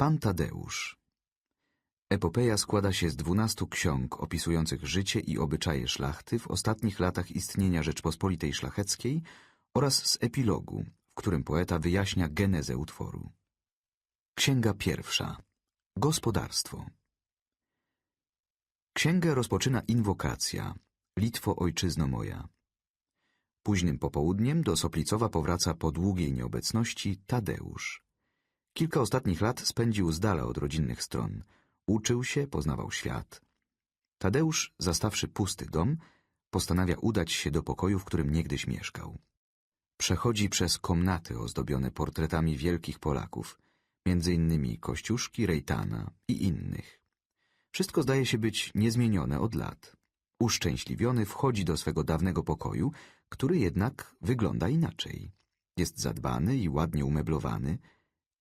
Pan Tadeusz Epopeja składa się z dwunastu ksiąg opisujących życie i obyczaje szlachty w ostatnich latach istnienia Rzeczpospolitej Szlacheckiej oraz z epilogu, w którym poeta wyjaśnia genezę utworu. Księga pierwsza Gospodarstwo Księgę rozpoczyna inwokacja Litwo ojczyzno moja. Późnym popołudniem do Soplicowa powraca po długiej nieobecności Tadeusz. Kilka ostatnich lat spędził z dala od rodzinnych stron. Uczył się, poznawał świat. Tadeusz, zastawszy pusty dom, postanawia udać się do pokoju, w którym niegdyś mieszkał. Przechodzi przez komnaty ozdobione portretami wielkich Polaków, między innymi Kościuszki, Rejtana i innych. Wszystko zdaje się być niezmienione od lat. Uszczęśliwiony wchodzi do swego dawnego pokoju, który jednak wygląda inaczej. Jest zadbany i ładnie umeblowany.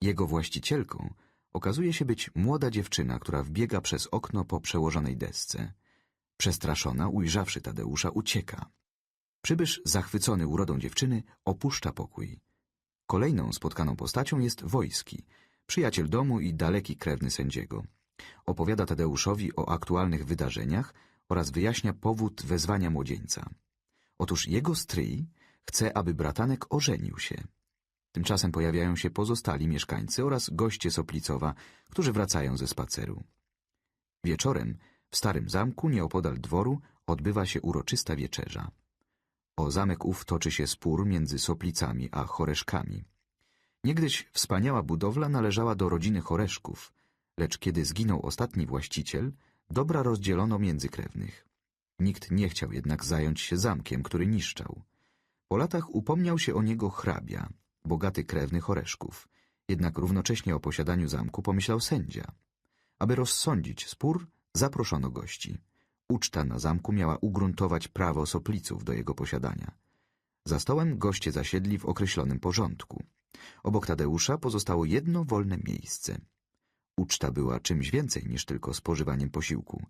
Jego właścicielką okazuje się być młoda dziewczyna, która wbiega przez okno po przełożonej desce. Przestraszona, ujrzawszy Tadeusza, ucieka. Przybysz, zachwycony urodą dziewczyny, opuszcza pokój. Kolejną spotkaną postacią jest Wojski, przyjaciel domu i daleki krewny sędziego. Opowiada Tadeuszowi o aktualnych wydarzeniach oraz wyjaśnia powód wezwania młodzieńca. Otóż jego stryj chce, aby bratanek ożenił się. Tymczasem pojawiają się pozostali mieszkańcy oraz goście Soplicowa, którzy wracają ze spaceru. Wieczorem w starym zamku nieopodal dworu odbywa się uroczysta wieczerza. O zamek ów toczy się spór między Soplicami a Choreszkami. Niegdyś wspaniała budowla należała do rodziny Choreszków, lecz kiedy zginął ostatni właściciel, dobra rozdzielono między krewnych. Nikt nie chciał jednak zająć się zamkiem, który niszczał. Po latach upomniał się o niego hrabia, bogaty krewny Choreszków. Jednak równocześnie o posiadaniu zamku pomyślał sędzia. Aby rozsądzić spór, zaproszono gości. Uczta na zamku miała ugruntować prawo Sopliców do jego posiadania. Za stołem goście zasiedli w określonym porządku. Obok Tadeusza pozostało jedno wolne miejsce. Uczta była czymś więcej niż tylko spożywaniem posiłku.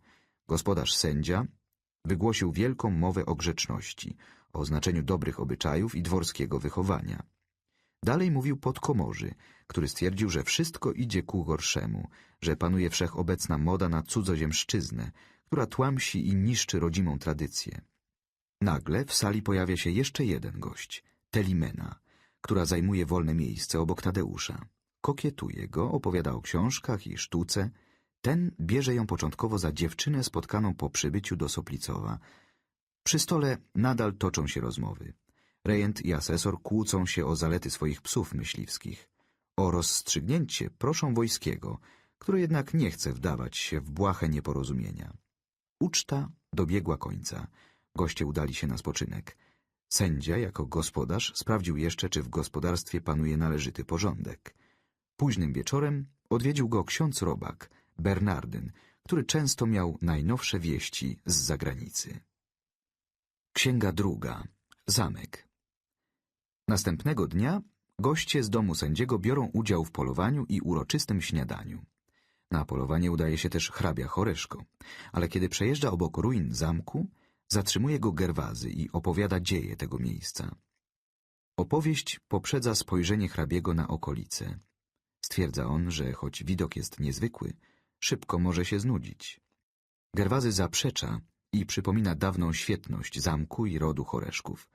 Gospodarz sędzia wygłosił wielką mowę o grzeczności, o znaczeniu dobrych obyczajów i dworskiego wychowania. Dalej mówił podkomorzy, który stwierdził, że wszystko idzie ku gorszemu, że panuje wszechobecna moda na cudzoziemszczyznę, która tłamsi i niszczy rodzimą tradycję. Nagle w sali pojawia się jeszcze jeden gość, Telimena, która zajmuje wolne miejsce obok Tadeusza. Kokietuje go, opowiada o książkach i sztuce. Ten bierze ją początkowo za dziewczynę spotkaną po przybyciu do Soplicowa. Przy stole nadal toczą się rozmowy. Rejent i asesor kłócą się o zalety swoich psów myśliwskich. O rozstrzygnięcie proszą Wojskiego, który jednak nie chce wdawać się w błahe nieporozumienia. Uczta dobiegła końca. Goście udali się na spoczynek. Sędzia, jako gospodarz, sprawdził jeszcze, czy w gospodarstwie panuje należyty porządek. Późnym wieczorem odwiedził go ksiądz robak, Bernardyn, który często miał najnowsze wieści z zagranicy. Księga druga. Zamek. Następnego dnia goście z domu sędziego biorą udział w polowaniu i uroczystym śniadaniu. Na polowanie udaje się też hrabia Choreszko, ale kiedy przejeżdża obok ruin zamku, zatrzymuje go Gerwazy i opowiada dzieje tego miejsca. Opowieść poprzedza spojrzenie hrabiego na okolice. Stwierdza on, że choć widok jest niezwykły, szybko może się znudzić. Gerwazy zaprzecza i przypomina dawną świetność zamku i rodu Choreszków.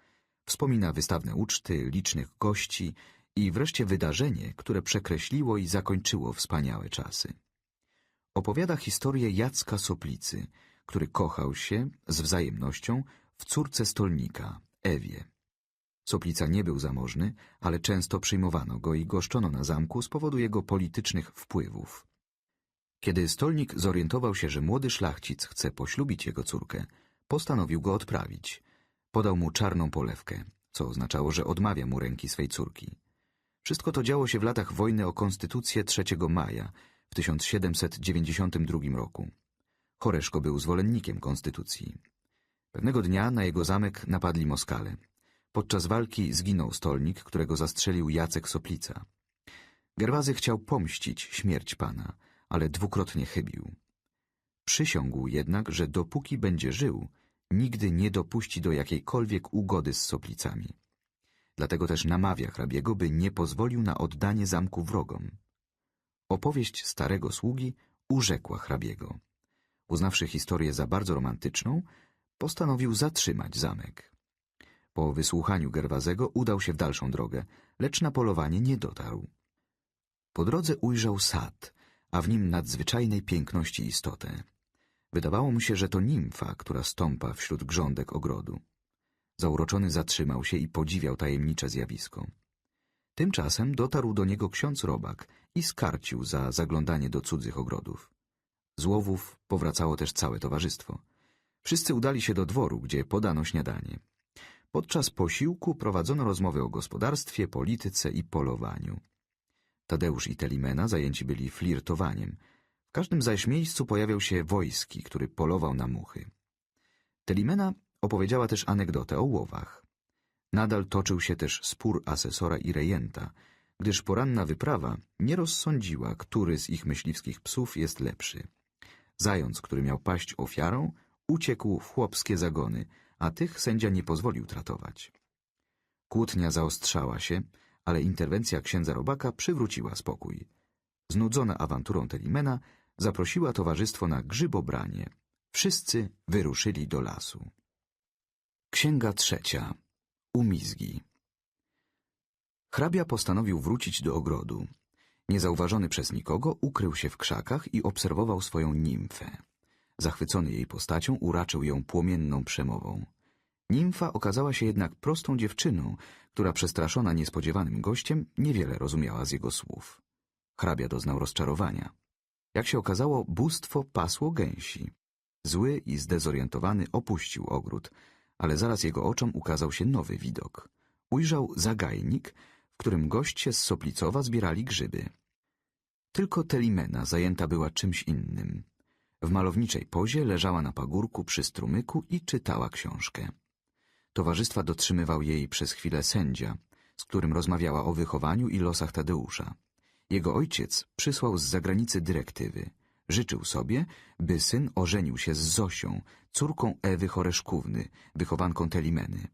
Wspomina wystawne uczty, licznych gości i wreszcie wydarzenie, które przekreśliło i zakończyło wspaniałe czasy. Opowiada historię Jacka Soplicy, który kochał się z wzajemnością w córce stolnika, Ewie. Soplica nie był zamożny, ale często przyjmowano go i goszczono na zamku z powodu jego politycznych wpływów. Kiedy stolnik zorientował się, że młody szlachcic chce poślubić jego córkę, postanowił go odprawić. Podał mu czarną polewkę, co oznaczało, że odmawia mu ręki swej córki. Wszystko to działo się w latach wojny o konstytucję 3 maja w 1792 roku. Choreszko był zwolennikiem konstytucji. Pewnego dnia na jego zamek napadli Moskale. Podczas walki zginął stolnik, którego zastrzelił Jacek Soplica. Gerwazy chciał pomścić śmierć pana, ale dwukrotnie chybił. Przysiągł jednak, że dopóki będzie żył, nigdy nie dopuści do jakiejkolwiek ugody z Soplicami. Dlatego też namawia hrabiego, by nie pozwolił na oddanie zamku wrogom. opowieść starego sługi urzekła hrabiego. Uznawszy historię za bardzo romantyczną, postanowił zatrzymać zamek. Po wysłuchaniu Gerwazego udał się w dalszą drogę, lecz na polowanie nie dotarł. Po drodze ujrzał sad, a w nim nadzwyczajnej piękności istotę. Wydawało mu się, że to nimfa, która stąpa wśród grządek ogrodu. Zauroczony zatrzymał się i podziwiał tajemnicze zjawisko. Tymczasem dotarł do niego ksiądz Robak i skarcił za zaglądanie do cudzych ogrodów. Z łowów powracało też całe towarzystwo. Wszyscy udali się do dworu, gdzie podano śniadanie. Podczas posiłku prowadzono rozmowy o gospodarstwie, polityce i polowaniu. Tadeusz i Telimena zajęci byli flirtowaniem. W każdym zaś miejscu pojawiał się wojski, który polował na muchy. Telimena opowiedziała też anegdotę o łowach. Nadal toczył się też spór asesora i rejenta, gdyż poranna wyprawa nie rozsądziła, który z ich myśliwskich psów jest lepszy. Zając, który miał paść ofiarą, uciekł w chłopskie zagony, a tych sędzia nie pozwolił tratować. Kłótnia zaostrzała się, ale interwencja księdza Robaka przywróciła spokój. Znudzona awanturą Telimena zaprosiła towarzystwo na grzybobranie. Wszyscy wyruszyli do lasu. Księga trzecia. Umizgi. Hrabia postanowił wrócić do ogrodu. Niezauważony przez nikogo, ukrył się w krzakach i obserwował swoją nimfę. Zachwycony jej postacią, uraczył ją płomienną przemową. Nimfa okazała się jednak prostą dziewczyną, która przestraszona niespodziewanym gościem niewiele rozumiała z jego słów. Hrabia doznał rozczarowania. Jak się okazało, bóstwo pasło gęsi. Zły i zdezorientowany opuścił ogród, ale zaraz jego oczom ukazał się nowy widok. Ujrzał zagajnik, w którym goście z Soplicowa zbierali grzyby. Tylko Telimena zajęta była czymś innym. W malowniczej pozie leżała na pagórku przy strumyku i czytała książkę. Towarzystwa dotrzymywał jej przez chwilę sędzia, z którym rozmawiała o wychowaniu i losach Tadeusza. Jego ojciec przysłał z zagranicy dyrektywy. Życzył sobie, by syn ożenił się z Zosią, córką Ewy Choreszkówny, wychowanką Telimeny.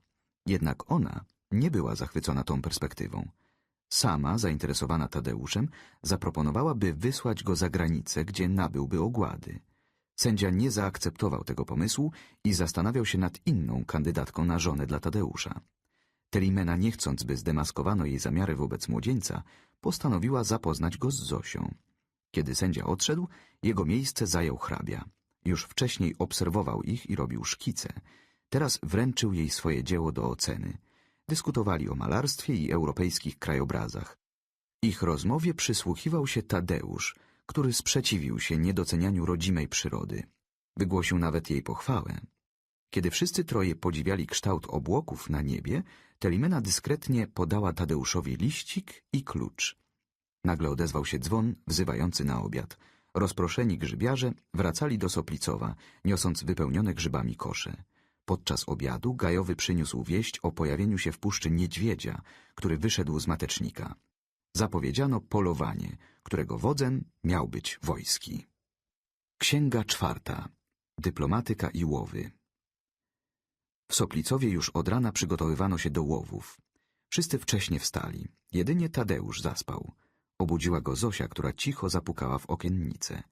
Jednak ona nie była zachwycona tą perspektywą. Sama, zainteresowana Tadeuszem, zaproponowała, by wysłać go za granicę, gdzie nabyłby ogłady. Sędzia nie zaakceptował tego pomysłu i zastanawiał się nad inną kandydatką na żonę dla Tadeusza. Telimena, nie chcąc, by zdemaskowano jej zamiary wobec młodzieńca, postanowiła zapoznać go z Zosią. Kiedy sędzia odszedł, jego miejsce zajął hrabia. Już wcześniej obserwował ich i robił szkice. Teraz wręczył jej swoje dzieło do oceny. Dyskutowali o malarstwie i europejskich krajobrazach. Ich rozmowie przysłuchiwał się Tadeusz, który sprzeciwił się niedocenianiu rodzimej przyrody. Wygłosił nawet jej pochwałę. Kiedy wszyscy troje podziwiali kształt obłoków na niebie, Telimena dyskretnie podała Tadeuszowi liścik i klucz. Nagle odezwał się dzwon wzywający na obiad. Rozproszeni grzybiarze wracali do Soplicowa, niosąc wypełnione grzybami kosze. Podczas obiadu Gajowy przyniósł wieść o pojawieniu się w puszczy niedźwiedzia, który wyszedł z matecznika. Zapowiedziano polowanie, którego wodzem miał być wojski. Księga czwarta. Dyplomatyka i łowy. W Soplicowie już od rana przygotowywano się do łowów. Wszyscy wcześnie wstali. Jedynie Tadeusz zaspał. Obudziła go Zosia, która cicho zapukała w okiennicę.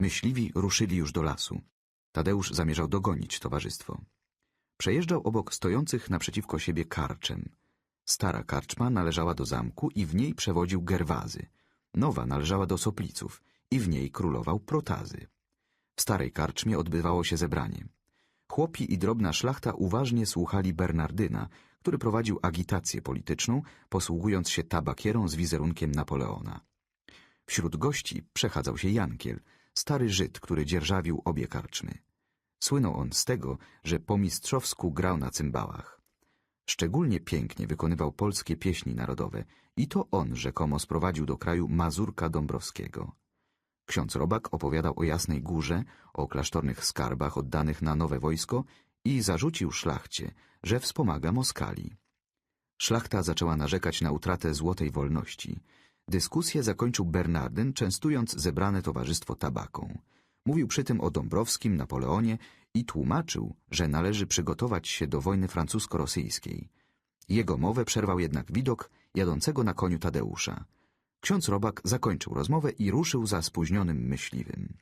Myśliwi ruszyli już do lasu. Tadeusz zamierzał dogonić towarzystwo. Przejeżdżał obok stojących naprzeciwko siebie karczem. Stara karczma należała do zamku i w niej przewodził Gerwazy. Nowa należała do Sopliców i w niej królował Protazy. W starej karczmie odbywało się zebranie. Chłopi i drobna szlachta uważnie słuchali Bernardyna, który prowadził agitację polityczną, posługując się tabakierą z wizerunkiem Napoleona. Wśród gości przechadzał się Jankiel, stary Żyd, który dzierżawił obie karczmy. Słynął on z tego, że po mistrzowsku grał na cymbałach. Szczególnie pięknie wykonywał polskie pieśni narodowe i to on rzekomo sprowadził do kraju Mazurka Dąbrowskiego. Ksiądz Robak opowiadał o Jasnej Górze, o klasztornych skarbach oddanych na nowe wojsko i zarzucił szlachcie, że wspomaga Moskali. Szlachta zaczęła narzekać na utratę złotej wolności. Dyskusję zakończył Bernardyn, częstując zebrane towarzystwo tabaką. Mówił przy tym o Dąbrowskim, Napoleonie i tłumaczył, że należy przygotować się do wojny francusko-rosyjskiej. Jego mowę przerwał jednak widok jadącego na koniu Tadeusza. Ksiądz Robak zakończył rozmowę i ruszył za spóźnionym myśliwym.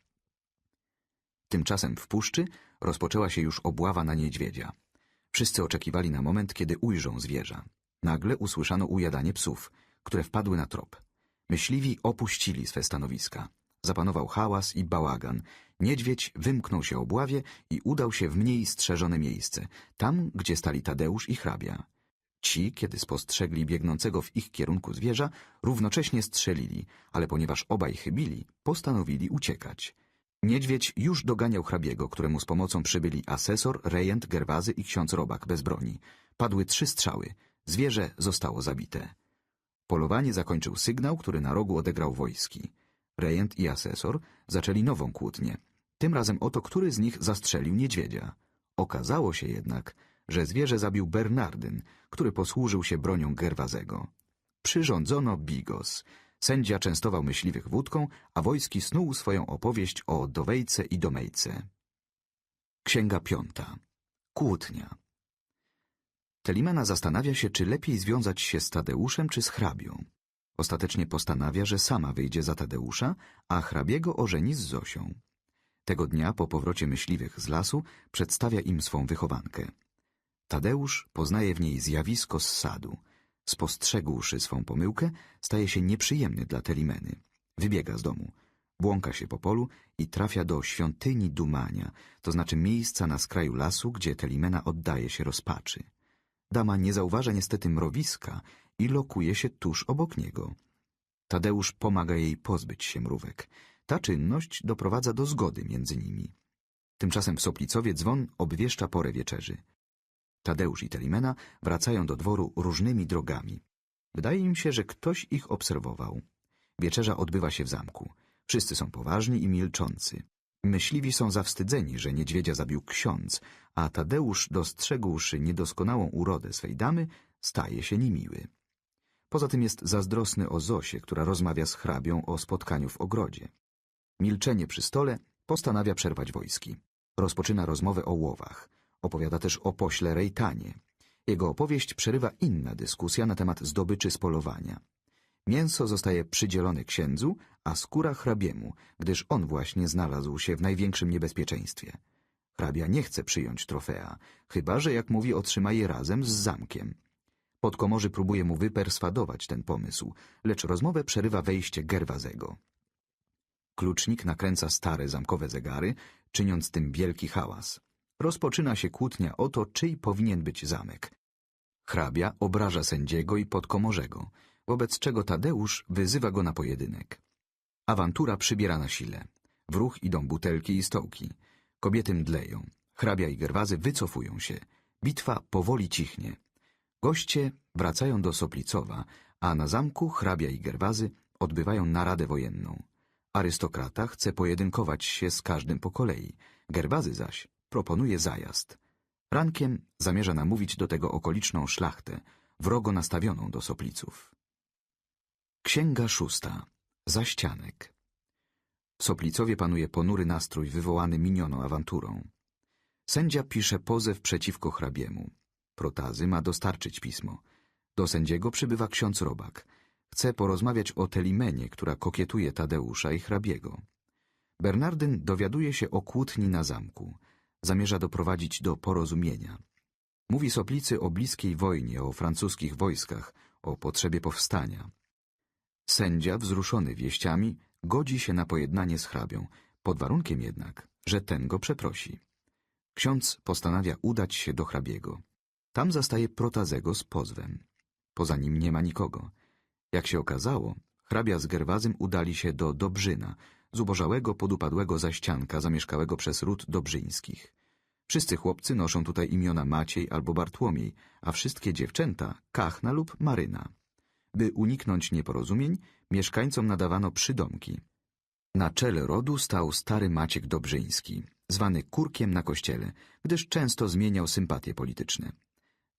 Tymczasem w puszczy rozpoczęła się już obława na niedźwiedzia. Wszyscy oczekiwali na moment, kiedy ujrzą zwierza. Nagle usłyszano ujadanie psów, które wpadły na trop. Myśliwi opuścili swe stanowiska. Zapanował hałas i bałagan. Niedźwiedź wymknął się obławie i udał się w mniej strzeżone miejsce, tam, gdzie stali Tadeusz i hrabia. Ci, kiedy spostrzegli biegnącego w ich kierunku zwierza, równocześnie strzelili, ale ponieważ obaj chybili, postanowili uciekać. Niedźwiedź już doganiał hrabiego, któremu z pomocą przybyli asesor, rejent, gerwazy i ksiądz Robak bez broni. Padły trzy strzały. Zwierzę zostało zabite. Polowanie zakończył sygnał, który na rogu odegrał wojski. Rejent i asesor zaczęli nową kłótnię. Tym razem o to, który z nich zastrzelił niedźwiedzia. Okazało się jednak, że zwierzę zabił Bernardyn, który posłużył się bronią Gerwazego. Przyrządzono bigos. Sędzia częstował myśliwych wódką, a wojski snuł swoją opowieść o Dowejce i Domejce. Księga piąta. Kłótnia. Telimena zastanawia się, czy lepiej związać się z Tadeuszem czy z hrabią. Ostatecznie postanawia, że sama wyjdzie za Tadeusza, a hrabiego ożeni z Zosią. Tego dnia po powrocie myśliwych z lasu przedstawia im swą wychowankę. Tadeusz poznaje w niej zjawisko z sadu. Spostrzegłszy swą pomyłkę, staje się nieprzyjemny dla Telimeny. Wybiega z domu, błąka się po polu i trafia do świątyni Dumania, to znaczy miejsca na skraju lasu, gdzie Telimena oddaje się rozpaczy. Dama nie zauważa niestety mrowiska i lokuje się tuż obok niego. Tadeusz pomaga jej pozbyć się mrówek. Ta czynność doprowadza do zgody między nimi. Tymczasem w Soplicowie dzwon obwieszcza porę wieczerzy. Tadeusz i Telimena wracają do dworu różnymi drogami. Wydaje im się, że ktoś ich obserwował. Wieczerza odbywa się w zamku. Wszyscy są poważni i milczący. Myśliwi są zawstydzeni, że niedźwiedzia zabił ksiądz, a Tadeusz, dostrzegłszy niedoskonałą urodę swej damy, staje się niemiły. Poza tym jest zazdrosny o Zosię, która rozmawia z hrabią o spotkaniu w ogrodzie. Milczenie przy stole postanawia przerwać wojski. Rozpoczyna rozmowę o łowach. Opowiada też o pośle Rejtanie. Jego opowieść przerywa inna dyskusja na temat zdobyczy z polowania. Mięso zostaje przydzielone księdzu, a skóra hrabiemu, gdyż on właśnie znalazł się w największym niebezpieczeństwie. Hrabia nie chce przyjąć trofea, chyba że, jak mówi, otrzyma je razem z zamkiem. Podkomorzy próbuje mu wyperswadować ten pomysł, lecz rozmowę przerywa wejście Gerwazego. Klucznik nakręca stare zamkowe zegary, czyniąc tym wielki hałas. Rozpoczyna się kłótnia o to, czyj powinien być zamek. Hrabia obraża sędziego i podkomorzego, wobec czego Tadeusz wyzywa go na pojedynek. Awantura przybiera na sile. W ruch idą butelki i stołki. Kobiety mdleją. Hrabia i gerwazy wycofują się. Bitwa powoli cichnie. Goście wracają do Soplicowa, a na zamku hrabia i gerwazy odbywają naradę wojenną. Arystokrata chce pojedynkować się z każdym po kolei. Gerwazy zaś proponuje zajazd. Rankiem zamierza namówić do tego okoliczną szlachtę, wrogo nastawioną do Sopliców. Księga szósta. Zaścianek. W Soplicowie panuje ponury nastrój wywołany minioną awanturą. Sędzia pisze pozew przeciwko hrabiemu. Protazy ma dostarczyć pismo. Do sędziego przybywa ksiądz Robak. Chce porozmawiać o Telimenie, która kokietuje Tadeusza i hrabiego. Bernardyn dowiaduje się o kłótni na zamku. Zamierza doprowadzić do porozumienia. Mówi Soplicy o bliskiej wojnie, o francuskich wojskach, o potrzebie powstania. Sędzia, wzruszony wieściami, godzi się na pojednanie z hrabią, pod warunkiem jednak, że ten go przeprosi. Ksiądz postanawia udać się do hrabiego. Tam zastaje Protazego z pozwem. Poza nim nie ma nikogo. Jak się okazało, hrabia z Gerwazym udali się do Dobrzyna, zubożałego, podupadłego zaścianka zamieszkałego przez ród Dobrzyńskich. Wszyscy chłopcy noszą tutaj imiona Maciej albo Bartłomiej, a wszystkie dziewczęta Kachna lub Maryna. By uniknąć nieporozumień, mieszkańcom nadawano przydomki. Na czele rodu stał stary Maciek Dobrzyński, zwany Kurkiem na kościele, gdyż często zmieniał sympatie polityczne.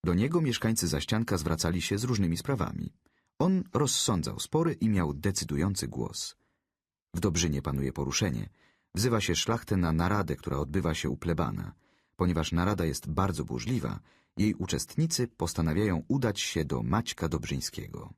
Do niego mieszkańcy Zaścianka zwracali się z różnymi sprawami. On rozsądzał spory i miał decydujący głos. W Dobrzynie panuje poruszenie. Wzywa się szlachtę na naradę, która odbywa się u plebana. Ponieważ narada jest bardzo burzliwa, jej uczestnicy postanawiają udać się do Maćka Dobrzyńskiego.